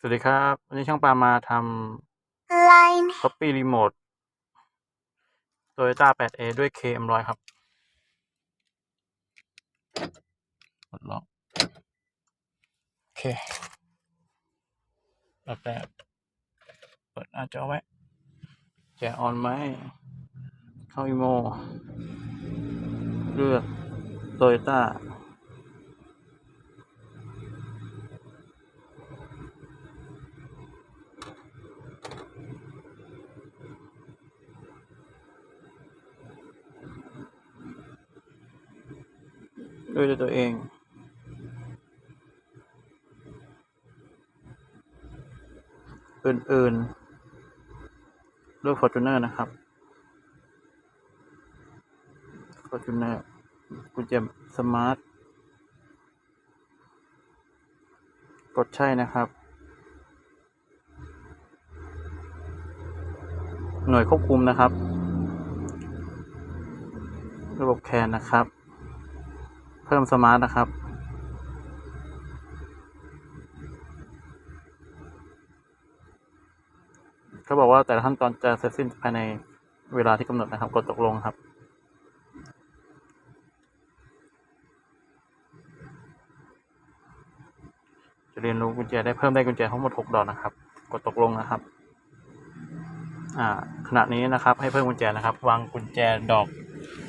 สวัสดีครับ วันนี้ช่างปามาท line ำ Copy Remote Toyota 8A ด้วย KM100 ครับกดล็อกโอเคแบบแรกเปิดหน้าจอไว้แจออนไหม เข้าอีโม เลือก Toyota ด้วยตัวเองอื่นๆเลือก Fortuner นะครับ Fortuner กุญแจสมาร์ทกดใช่นะครับ หน่วยควบคุมนะครับ ระบบแคนนะครับ เพิ่มสมาร์ทนะครับ เขาบอกว่าแต่ละขั้นตอนจะเสร็จสิ้นภายในเวลาที่กำหนดนะครับ กดตกลงครับ จะเรียนรู้กุญแจได้เพิ่มได้กุญแจทั้งหมดหกดอกนะครับ กดตกลงนะครับ อ่าขณะนี้นะครับให้เพิ่มกุญแจนะครับ วางกุญแจดอก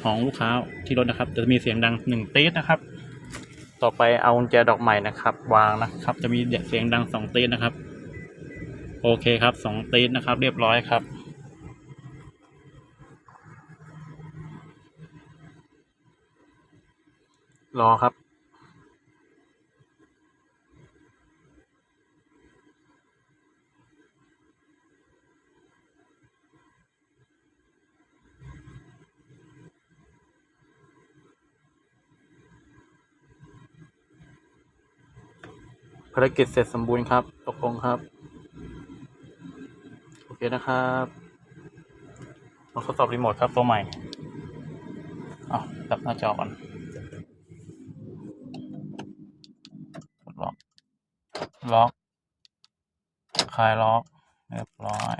ของลูกค้าที่รถนะครับ จะมีเสียงดังหนึ่งตีดนะครับ ต่อไปเอากุญแจดอกใหม่นะครับ วางนะครับ จะมีเสียงดังสองตีดนะครับ โอเคครับสองตีดนะครับ เรียบร้อยครับรอครับารกิจเสร็จสมบูรณ์ครับ ตกลงครับ โอเคนะครับเราทดสอบรีโมทครับตัวใหม่เอ้าดับหน้าจอก่อนล็อก ล็อก คลายล็อกเรียบร้อย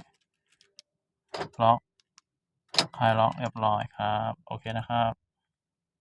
ล็อก คลายล็อกเรียบร้อยครับ โอเคนะครับ